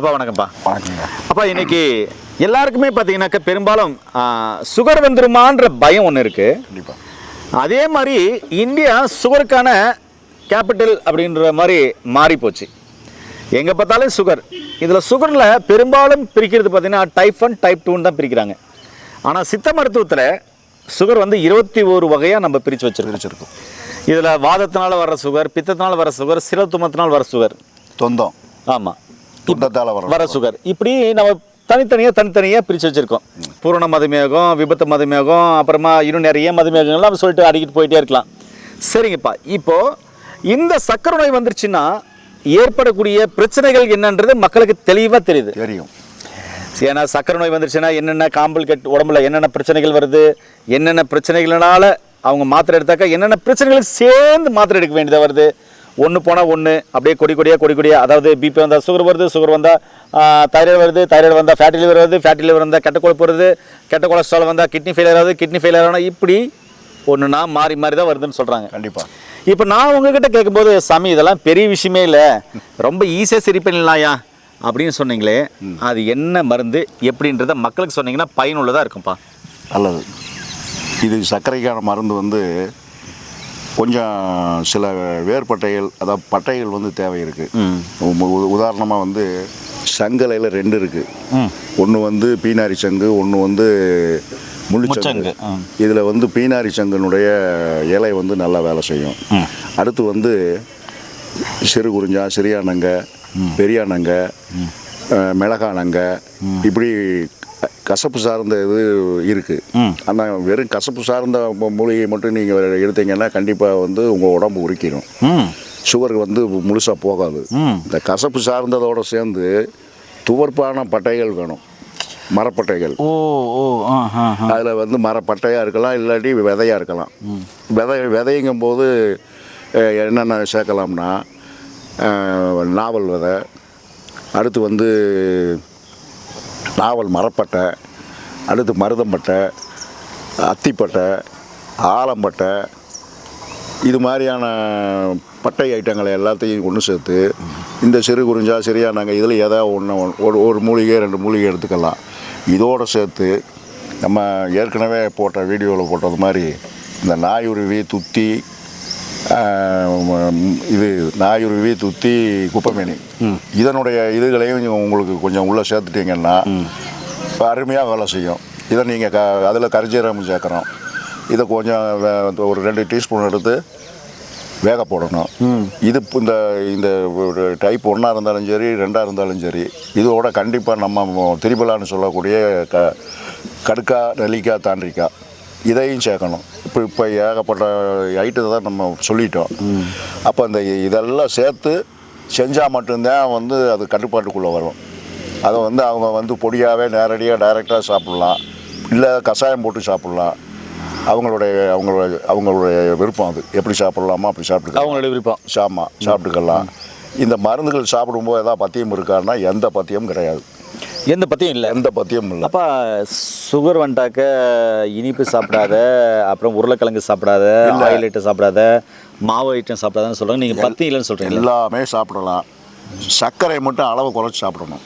அப்பா வணக்கம்ப்பா. வணக்கங்க அப்பா இன்னைக்கு எல்லாருக்குமே பார்த்தீங்கன்னாக்கா பெரும்பாலும் சுகர் வந்துருமான்ற பயம் ஒன்று இருக்குது கண்டிப்பாக அதே மாதிரி இந்தியா சுகருக்கான கேபிட்டல் அப்படின்ற மாதிரி மாறி போச்சு. எங்கே பார்த்தாலும் சுகர். இதில் சுகரில் பெரும்பாலும் பிரிக்கிறது பார்த்தீங்கன்னா டைப் ஒன் டைப் டூன்னு தான் பிரிக்கிறாங்க. ஆனால் சித்த மருத்துவத்தில் சுகர் வந்து இருபத்தி ஒரு வகையாக நம்ம பிரித்து வச்சிருக்கோம். பிரிச்சிருக்கோம். இதில் வாதத்தினால வர சுகர் பித்தத்தினால வர சுகர் சிரத்துமத்தினால் வர சுகர். தொந்தம். ஆமாம் துண்டத்தால் வர வர சுகர். இப்படி நம்ம தனித்தனியாக தனித்தனியாக பிரித்து வச்சுருக்கோம். பூரண மதுமேகம் விபத்து மதுமேகம் அப்புறமா இன்னும் நிறைய மதுமேகங்கள்லாம் சொல்லிட்டு அடிக்கிட்டு போயிட்டே இருக்கலாம். சரிங்கப்பா. இப்போது இந்த சக்கரை நோய் வந்துருச்சுன்னா ஏற்படக்கூடிய பிரச்சனைகள் என்னன்றது மக்களுக்கு தெளிவாக தெரியுது. தெரியும். ஏன்னா சக்கரை நோய் வந்துருச்சுன்னா என்னென்ன காம்பல் கட் உடம்புல என்னென்ன பிரச்சனைகள் வருது என்னென்ன பிரச்சனைகள்னால அவங்க மாத்திரை எடுத்தாக்கா என்னென்ன பிரச்சனைகள் சேர்ந்து மாத்திரை எடுக்க வேண்டியதாக வருது. ஒன்று போனால் ஒன்று அப்படியே கொடி கொடியாக கொடி கொடியாக அதாவது பிபி வந்தால் சுகர் வருது சுகர் வந்தால் தைராய்டு வருது தைராய்டு வந்தால் ஃபேட்டி லிவர் வருது ஃபேட்டி லிவர் வந்தால் கெட்ட கொழுப்பு வருது கெட்ட கொலஸ்ட்ரால் வந்தால் கிட்னி ஃபெயிலியர் ஆகுது கிட்னி ஃபெயிலியர் ஆனால் இப்படி ஒன்றுனா மாறி மாறி தான் வருதுன்னு சொல்கிறாங்க கண்டிப்பாக இப்போ நான் உங்ககிட்ட கேட்கும்போது சாமி இதெல்லாம் பெரிய விஷயமே இல்லை. ரொம்ப ஈஸியாக சரி பண்ணிடலாம்யா அப்படின்னு சொன்னீங்களே அது என்ன மருந்து எப்படின்றத மக்களுக்கு சொன்னீங்கன்னா பயனுள்ளதாக இருக்கும்ப்பா. நல்லது. இது சர்க்கரைக்கான மருந்து வந்து கொஞ்சம் சில வேர்பட்டைகள் அதாவது பட்டைகள் வந்து தேவை இருக்குது உதாரணமாக வந்து சங்கலையில் ரெண்டு இருக்குது ஒன்று வந்து பீனாரி சங்கு ஒன்று வந்து முள்ளுச்சங்கு. இதில் வந்து பீனாரி சங்கனுடைய இலை வந்து நல்லா வேலை செய்யும். அடுத்து வந்து சிறு குறிஞ்சா சிறியானங்க பெரியானங்க மிளகானங்க இப்படி கசப்பு சார்ந்த இது இருக்குது ஆனால் வெறும் கசப்பு சார்ந்த மூலிகை மட்டும் நீங்கள் எடுத்தீங்கன்னா கண்டிப்பாக வந்து உங்கள் உடம்பு உரிக்கிடும் சுகர் வந்து முழுசாக போகாது. இந்த கசப்பு சார்ந்ததோட சேர்ந்து துவர்ப்பான பட்டைகள் வேணும். மரப்பட்டைகள். ஓ ஓ அதில் வந்து மரப்பட்டையாக இருக்கலாம் இல்லாட்டி விதையாக இருக்கலாம். விதை விதைங்கும் போது என்னென்ன சேர்க்கலாம்னா நாவல் விதை அடுத்து வந்து நாவல் மரப்பட்டை அடுத்து மருதம்பட்டை அத்திப்பட்டை ஆலம்பட்டை இது மாதிரியான பட்டை ஐட்டங்களை எல்லாத்தையும் ஒன்று சேர்த்து இந்த சிறு குறிஞ்சா சரியா நாங்கள் இதில் ஏதாவது ஒன்று ஒரு ஒரு மூலிகை ரெண்டு மூலிகை எடுத்துக்கலாம். இதோடு சேர்த்து நம்ம ஏற்கனவே போட்ட வீடியோவில் போட்டது மாதிரி இந்த நாயுருவி துத்தி இது நாயுருவி துத்தி குப்பைமேனி. இதனுடைய இதுகளையும் உங்களுக்கு கொஞ்சம் உள்ளே சேர்த்துட்டீங்கன்னா அருமையாக வேலை செய்யும். இதை நீங்கள் க அதில் கரிஜீரகம் சேர்க்குறோம் இதை கொஞ்சம் ஒரு ரெண்டு டீஸ்பூன் எடுத்து வேக போடணும். இது இந்த இந்த ஒரு டைப் ஒன்றா இருந்தாலும் சரி ரெண்டாக இருந்தாலும் சரி இதோட கண்டிப்பாக நம்ம திரிபலான்னு சொல்லக்கூடிய க கடுக்கா நெல்லிக்காய் தாண்டிக்காய் இதையும் சேர்க்கணும். இப்போ இப்போ ஏகப்பட்ட ஐட்டத்தை தான் நம்ம சொல்லிட்டோம். அப்போ இந்த இதெல்லாம் சேர்த்து செஞ்சால் மட்டும்தான் வந்து அது கட்டுப்பாட்டுக்குள்ளே வரும். அதை வந்து அவங்க வந்து பொடியாகவே நேரடியாக டைரெக்டாக சாப்பிட்லாம். இல்லை கஷாயம் போட்டு சாப்பிட்லாம். அவங்களுடைய அவங்களுடைய அவங்களுடைய விருப்பம் அது. எப்படி சாப்பிட்லாமோ அப்படி சாப்பிட்டுக்கலாம். அவங்களுடைய விருப்பம். சாமா சாப்பிட்டுக்கலாம். இந்த மருந்துகள் சாப்பிடும்போது ஏதாவது பத்தியம் இருக்கான்னா எந்த பத்தியமும் கிடையாது. எந்த பற்றியும் இல்லை. எந்த பத்தியமும் இல்லை. அப்பா சுகர் வந்துட்டாக்க இனிப்பு சாப்பிடாத அப்புறம் உருளைக்கிழங்கு சாப்பிடாத ஆயில் ஐட்டம் சாப்பிடாத மாவு ஐட்டம் சாப்பிடாதன்னு சொல்கிறாங்க நீங்கள் பத்தி இல்லைன்னு சொல்கிறீங்களா எல்லாமே சாப்பிடலாம். சர்க்கரை மட்டும் அளவை குறைச்சி சாப்பிடணும்.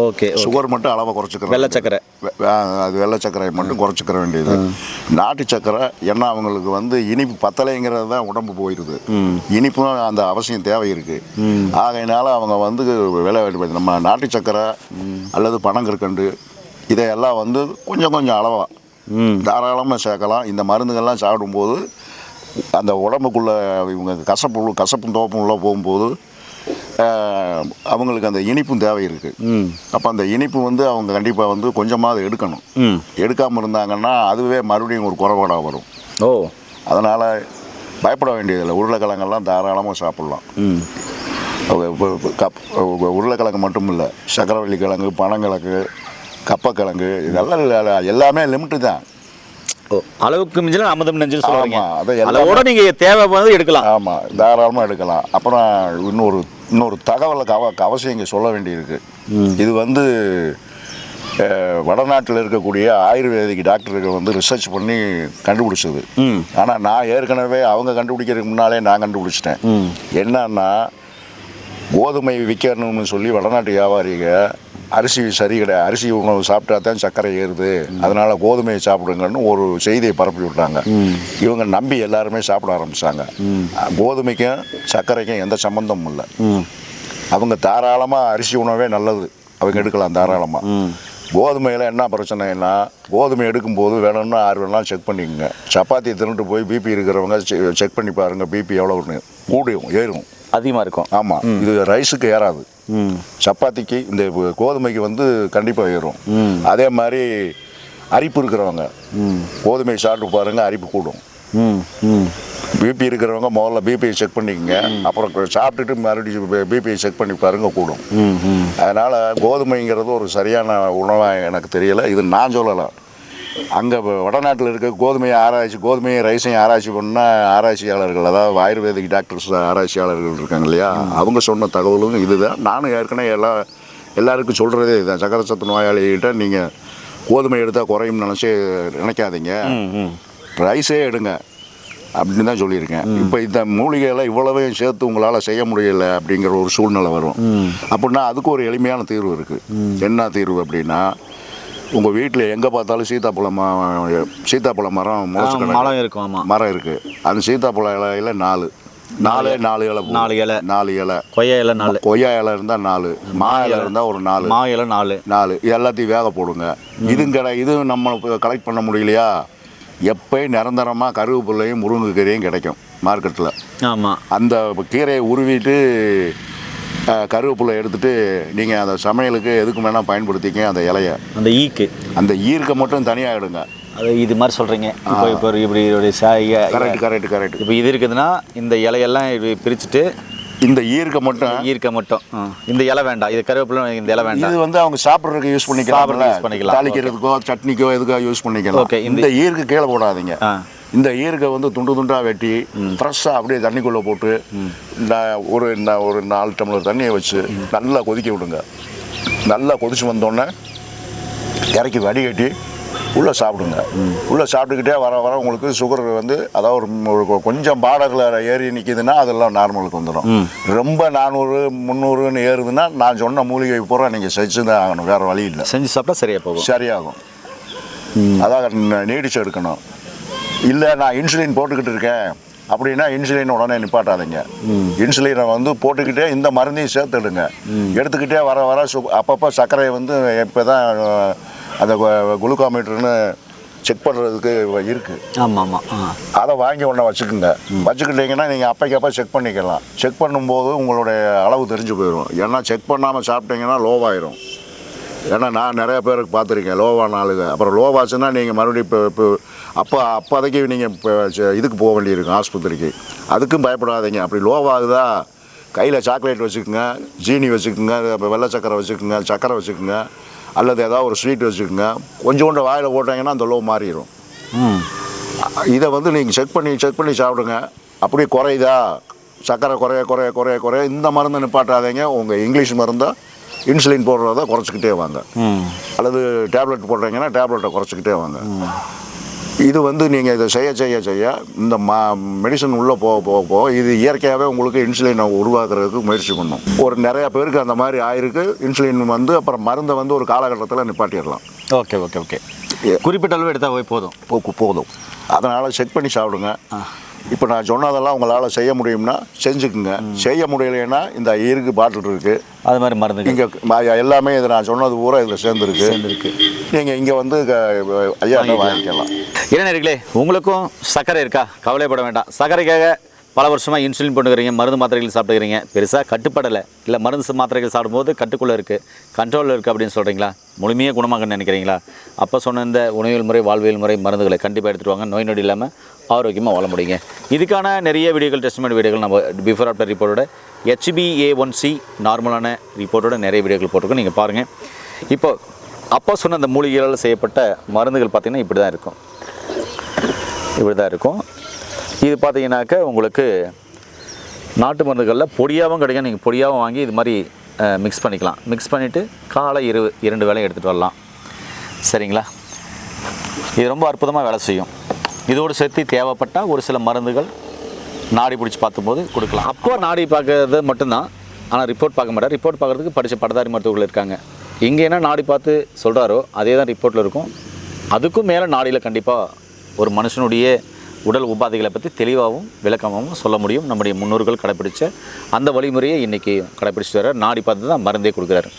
ஓகே சுகர் மட்டும் அளவை குறைச்சிக்கிறோம் வெள்ளை சக்கரை. அது வெள்ளை சர்க்கரையை மட்டும் குறைச்சிக்கிற வேண்டியது. நாட்டு சர்க்கரை ஏன்னா அவங்களுக்கு வந்து இனிப்பு பத்தலைங்கிறது தான் உடம்பு போயிடுது. இனிப்பும் அந்த அவசியம் தேவை இருக்கு. ஆகையினால அவங்க வந்து விலை நம்ம நாட்டு சர்க்கரை அல்லது பனங்கற்கண்டு இதையெல்லாம் வந்து கொஞ்சம் கொஞ்சம் அளவா ம். தாராளமாக சேர்க்கலாம். இந்த மருந்துகள்லாம் சாப்பிடும்போது அந்த உடம்புக்குள்ளே இவங்க கசப்பு கசப்பும் தோப்பும் உள்ள போகும்போது அவங்களுக்கு அந்த இனிப்பும் தேவை இருக்குது அப்போ அந்த இனிப்பு வந்து அவங்க கண்டிப்பாக வந்து கொஞ்சமாவது எடுக்கணும். எடுக்காமல் இருந்தாங்கன்னா அதுவே மறுபடியும் ஒரு குறைபாடாக வரும். ஓ. அதனால் பயப்பட வேண்டியதில்லை. உருளைக்கிழங்கெல்லாம் தாராளமாக சாப்பிட்லாம். கப் உருளைக்கிழங்கு மட்டும் இல்லை சக்கரவள்ளி கிழங்கு பனங்கிழங்கு கப்பக்கிழங்கு இதெல்லாம் எல்லாமே லிமிட்டு தான். அளவுக்கு மிஞ்சல அமிர்தம் நெஞ்சுன்னு சொல்லுவாங்க. ஆமா, அதை எல்லாமே- அளவோட நீங்கள் தேவை வந்து எடுக்கலாம். ஆமாம் தாராளமாக எடுக்கலாம். அப்புறம் இன்னொரு இன்னொரு தகவலுக்கு அவ அவசியம் இங்கே சொல்ல வேண்டியிருக்கு. இது வந்து வடநாட்டில் இருக்கக்கூடிய ஆயுர்வேதிக் டாக்டர்கள் வந்து ரிசர்ச் பண்ணி கண்டுபிடிச்சது. ஆனால் நான் ஏற்கனவே அவங்க கண்டுபிடிக்கிறதுக்கு முன்னாலே நான் கண்டுபிடிச்சிட்டேன். என்னன்னா கோதுமை விற்கணும்னு சொல்லி வடநாட்டு வியாபாரிக அரிசி சரி கிடையாது. அரிசி உணவு சாப்பிட்டா தான் சர்க்கரை ஏறுது. அதனால கோதுமையை சாப்பிடுங்கன்னு ஒரு செய்தியை பரப்பி விட்டாங்க. இவங்க நம்பி எல்லாருமே சாப்பிட ஆரம்பிச்சாங்க. கோதுமைக்கும் சர்க்கரைக்கும் எந்த சம்மந்தமும் இல்லை. அவங்க தாராளமாக அரிசி உணவே நல்லது. அவங்க எடுக்கலாம் தாராளமாக கோதுமையில் என்ன பிரச்சனைன்னா கோதுமை எடுக்கும்போது வேணும்னா ஆறு வேணாலும் செக் பண்ணிக்கோங்க. சப்பாத்தி தின்னுட்டு போய் பிபி இருக்கிறவங்க செக் பண்ணி பாருங்க பிபி எவ்வளோன்னு கூடும் ஏறும். அதிகமாக இருக்கும். ஆமாம் இது ரைஸுக்கு ஏறாது. சப்பாத்திக்கு இந்த கோதுமைக்கு வந்து கண்டிப்பாக ஏறும். அதே மாதிரி அரிப்பு இருக்கிறவங்க கோதுமை சாப்பிட்டு பாருங்க அரிப்பு கூடும். ம் ம். பிபி இருக்கிறவங்க முதல்ல பிபியை செக் பண்ணிக்கங்க. அப்புறம் சாப்பிட்டுட்டு மறுபடியும் பிபியை செக் பண்ணி பாருங்க கூடும். அதனால் கோதுமைங்கிறது ஒரு சரியான உணவாக எனக்கு தெரியலை. இது நான் சொல்லலாம். அங்கே வடநாட்டில் இருக்க கோதுமையை ஆராய்ச்சி கோதுமையை ரைஸையும் ஆராய்ச்சி பண்ண ஆராய்ச்சியாளர்கள் அதாவது ஆயுர்வேதிக் டாக்டர்ஸ் ஆராய்ச்சியாளர்கள் இருக்காங்க இல்லையா? அவங்க சொன்ன தகவலும் இதுதான். நானும் ஏற்கனவே எல்லா எல்லாருக்கும் சொல்கிறதே இதுதான். சக்கரை சத்து நோயாளிகிட்ட நீங்கள் கோதுமை எடுத்தால் குறையும்னு நினச்சி நினைக்காதீங்க. ரைஸே எடுங்க. அப்படின்னு தான் சொல்லியிருக்கேன். இப்போ இந்த மூலிகைகளை இவ்வளவையும் சேர்த்து உங்களால் செய்ய முடியல அப்படிங்கிற ஒரு சூழ்நிலை வரும். அப்படின்னா அதுக்கு ஒரு எளிமையான தீர்வு இருக்குது என்ன தீர்வு அப்படின்னா உங்கள் வீட்டில் எங்கே பார்த்தாலும் சீத்தாப்பழம் ம- சீத்தாப்பழ மரம். மரம் இருக்கும் ஆமாம் மரம் இருக்குது அந்த சீத்தாப்பழ இலையில நாலு. நாலே நாலு இலை. நாலு இலை. நாலு இலை. கொய்யா இலை நாலு. கொய்யா இலை இருந்தால் நாலு. மா இலை இருந்தால் ஒரு நாலு. மா இலை நாலு. நாலு. இது எல்லாத்தையும் வேக போடுங்க. இதுவும் கடை இதுவும் நம்ம கலெக்ட் பண்ண முடியலையா? எப்பயும் நிரந்தரமாக கருவேப்பிள்ளையும் முருங்கைக்கீரையும் கிடைக்கும் மார்க்கெட்டில் ஆமாம் அந்த கீரையை உருவிட்டு கருவேப்பிலை எடுத்துட்டு நீங்கள் அந்த சமையலுக்கு எதுக்கு வேணால் பயன்படுத்திக்க அந்த இலைய. அந்த ஈக்கு. அந்த ஈர்க்கை மட்டும் தனியாக எடுங்க. அது இது மாதிரி சொல்கிறீங்க இப்போ இப்போ இப்படி கரெக்ட் கரெக்ட் கரெக்ட் இப்போ இது இருக்குதுன்னா இந்த இலையெல்லாம் இப்படி பிரிச்சுட்டு இந்த ஈர்க்கை மட்டும் ஈர்க்க மட்டும். இந்த இலை வேண்டாம். இது கருவேப்பிலை இந்த இலை வேண்டாம். இது வந்து அவங்க சாப்பிட்றதுக்கு யூஸ் பண்ணிக்கலாம் use பண்ணிக்கலாம். தாளிக்கிறதுக்கோ சட்னிக்கோ எதுக்கோ யூஸ் பண்ணிக்கலாம். Okay, இந்த- ஈர்க்கு கீழே போடாதீங்க. இந்த ஈர்க்கை வந்து துண்டு துண்டாக வெட்டி ஃப்ரெஷ்ஷாக அப்படியே தண்ணிக்குள்ளே போட்டு நான் ஒரு ஒரு நாலு டம்ளர் தண்ணியை வச்சு நல்லா கொதிக்க விடுங்க. நல்லா கொதிச்சு வந்தோடனே இறக்கி வடிகட்டி உள்ளே சாப்பிடுங்க. உள்ளே சாப்பிட்டுக்கிட்டே வர வர உங்களுக்கு சுகர் வந்து அதாவது ஒரு கொஞ்சம் பார்டரில் ஏறி நிற்கிதுன்னா அதெல்லாம் நார்மலுக்கு வந்துடும் ரொம்ப நானூறு முந்நூறுன்னு ஏறுதுன்னா நான் சொன்ன மூலிகை பூரா நீங்கள் செஞ்சு தான் ஆகணும். வேறு வழி இல்லை. செஞ்சு சாப்பிட்டா சரியாக போகும். சரியாகும். அதான் நீடிச்சு எடுக்கணும். இல்லை நான் இன்சுலின் போட்டுக்கிட்டு இருக்கேன். அப்படின்னா இன்சுலின் உடனே நிப்பாட்டாதீங்க. இன்சுலினை வந்து போட்டுக்கிட்டே இந்த மருந்தையும் சேர்த்து எடுங்க எடுத்துக்கிட்டே வர வர சு அப்பப்போ சர்க்கரையை வந்து இப்போ தான் அந்த குளுக்காமீட்டர்னு செக் பண்ணுறதுக்கு இருக்குது ஆமாம் ஆமாம் அதை வாங்கி ஒன்றை வச்சுக்கோங்க. வச்சுக்கிட்டீங்கன்னா நீங்கள் அப்பைக்கப்போ செக் பண்ணிக்கலாம். செக் பண்ணும்போது உங்களுடைய அளவு தெரிஞ்சு போயிடும் ஏன்னா செக் பண்ணாமல் சாப்பிட்டீங்கன்னா லோவாயிரும் ஏன்னா நான் நிறைய பேருக்கு பார்த்துருக்கேன். லோவான ஆளுங்க அப்புறம் லோவாச்சுன்னா நீங்கள் மறுபடியும் இப்போ இப்போ அப்போ அப்போதைக்கு நீங்கள் இப்போ இதுக்கு போக வேண்டியிருக்கும் ஆஸ்பத்திரிக்கு. அதுக்கும் பயப்படாதீங்க. அப்படி லோவாகுதா கையில் சாக்லேட் வச்சுக்கோங்க ஜீனி வச்சுக்கோங்க வெள்ளை சக்கரை வச்சுக்கோங்க சக்கரை வச்சுக்கோங்க அல்லது ஏதாவது ஒரு ஸ்வீட் வச்சுக்கோங்க. கொஞ்சோண்டு வாயில் போட்டிங்கன்னா அந்த லோ மாறிடும் ம். இதை வந்து நீங்கள் செக் பண்ணி செக் பண்ணி சாப்பிடுங்க. அப்படியே குறையுதா? சர்க்கரை குறைய குறைய குறைய குறைய இந்த மருந்தை நிப்பாட்டாதீங்க. உங்கள் இங்கிலீஷ் மருந்தை இன்சுலின் போடுறத குறைச்சிக்கிட்டே வாங்க. அல்லது டேப்லெட் போடுறீங்கன்னா டேப்லெட்டை குறைச்சிக்கிட்டே வாங்க. இது வந்து நீங்கள் இதை செய்ய செய்ய செய்ய இந்த மா மெடிசன் உள்ளே போக போக போக இது இயற்கையாகவே உங்களுக்கு இன்சுலினை உருவாக்குறதுக்கு முயற்சி பண்ணும். ஒரு நிறைய பேருக்கு அந்த மாதிரி ஆயிருக்கு. இன்சுலின் வந்து அப்புறம் மருந்தை வந்து ஒரு காலகட்டத்தில் நிப்பாட்டிடலாம். Okay okay okay. குறிப்பிட்ட அளவு எடுத்தால் போய் போதும். போதும். அதனால் செக் பண்ணி சாப்பிடுங்க. இப்போ நான் சொன்னதெல்லாம் உங்களால் செய்ய முடியும்னா செஞ்சுக்குங்க. செய்ய முடியலைன்னா இந்த இருக்கு பாட்டில் இருக்குது அது மாதிரி மருந்துகள் இங்கே எல்லாமே இது நான் சொன்னது பூரா இதில் சேர்ந்துருக்கு. சேர்ந்துருக்கு. நீங்கள் இங்கே வந்து ஐயா வாங்கிக்கலாம். இளைஞர்களே உங்களுக்கும் சர்க்கரை இருக்கா? கவலைப்பட வேண்டாம். சர்க்கரைக்காக பல வருஷமாக இன்சுலின் போட்டுக்கிறீங்க மருந்து மாத்திரைகள் சாப்பிட்டுக்கிறீங்க. பெருசாக கட்டுப்படலை. இல்லை மருந்து மாத்திரைகள் சாப்பிடும்போது கட்டுக்குள்ளே இருக்குது கண்ட்ரோலில் இருக்குது அப்படின்னு சொல்கிறீங்களா முழுமையாக குணமாகன்னு நினைக்கிறீங்களா? அப்போ சொன்ன இந்த உணவியல் முறை வாழ்வியல் முறை மருந்துகளை கண்டிப்பாக எடுத்துகிட்டு வாங்க. நோய் நொடி இல்லாமல் ஆரோக்கியமாக வாழ முடியுங்க. இதுக்கான நிறைய வீடியோக்கள் டெஸ்ட்மெண்ட் வீடியோக்கள் நம்ம பிஃபோர் ஆஃப்டர் ரிப்போர்ட்டோட ஹெச்பிஏ ஒன் சி நார்மலான ரிப்போர்ட்டோட நிறைய வீடியோக்கள் போட்டிருக்கோம். நீங்கள் பாருங்கள் இப்போ அப்போ சொன்ன அந்த மூலிகைகளால் செய்யப்பட்ட மருந்துகள் பார்த்திங்கன்னா இப்படி தான் இருக்கும். இப்படி தான் இருக்கும். இது பார்த்தீங்கன்னாக்க உங்களுக்கு நாட்டு மருந்துகளில் பொடியாகவும் கிடைக்கும். நீங்கள் பொடியாகவும் வாங்கி இது மாதிரி மிக்ஸ் பண்ணிக்கலாம். மிக்ஸ் பண்ணிவிட்டு காலை இரு இரண்டு வேலையும் எடுத்துகிட்டு வரலாம். சரிங்களா? இது ரொம்ப அற்புதமாக வேலை செய்யும். இதோடு சேர்த்து தேவைப்பட்டால் ஒரு சில மருந்துகள் நாடி பிடிச்சி பார்க்கும்போது கொடுக்கலாம். அப்போ நாடி பார்க்கறது மட்டும்தான். ஆனால் ரிப்போர்ட் பார்க்க மாட்டார். ரிப்போர்ட் பார்க்குறதுக்கு படித்த பட்டதாரி மருத்துவர்கள் இருக்காங்க. இங்கே என்ன நாடி பார்த்து சொல்கிறாரோ அதே தான் ரிப்போர்ட்டில் இருக்கும். அதுக்கும் மேலே நாடியில் கண்டிப்பாக ஒரு மனுஷனுடைய உடல் உபாதைகளை பற்றி தெளிவாகவும் விளக்கமாகவும் சொல்ல முடியும். நம்முடைய முன்னோர்கள் கடைப்பிடிச்ச அந்த வழிமுறையை இன்றைக்கி கடைப்பிடிச்சிட்டு வர நாடி பார்த்து தான் மருந்தே கொடுக்குறாரு.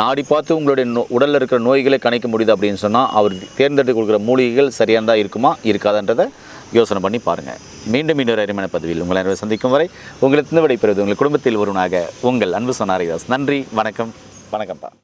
நாடி பார்த்து உங்களுடைய நோ உடலில் இருக்கிற நோய்களை கணிக்க முடியுது அப்படின்னு சொன்னால் அவர் தேர்ந்தெடுத்து கொடுக்குற மூலிகைகள் சரியானதா இருக்குமா இருக்காதுன்றதை யோசனை பண்ணி பாருங்கள் மீண்டும் இன்னொரு அருமையான பதவியில் உங்களை சந்திக்கும் வரை உங்களுக்கு விடைபெறுவது உங்கள் குடும்பத்தில் ஒருவனாக உங்கள் அன்பு சொன்னாரிதாஸ் நன்றி வணக்கம் வணக்கம்ப்பா.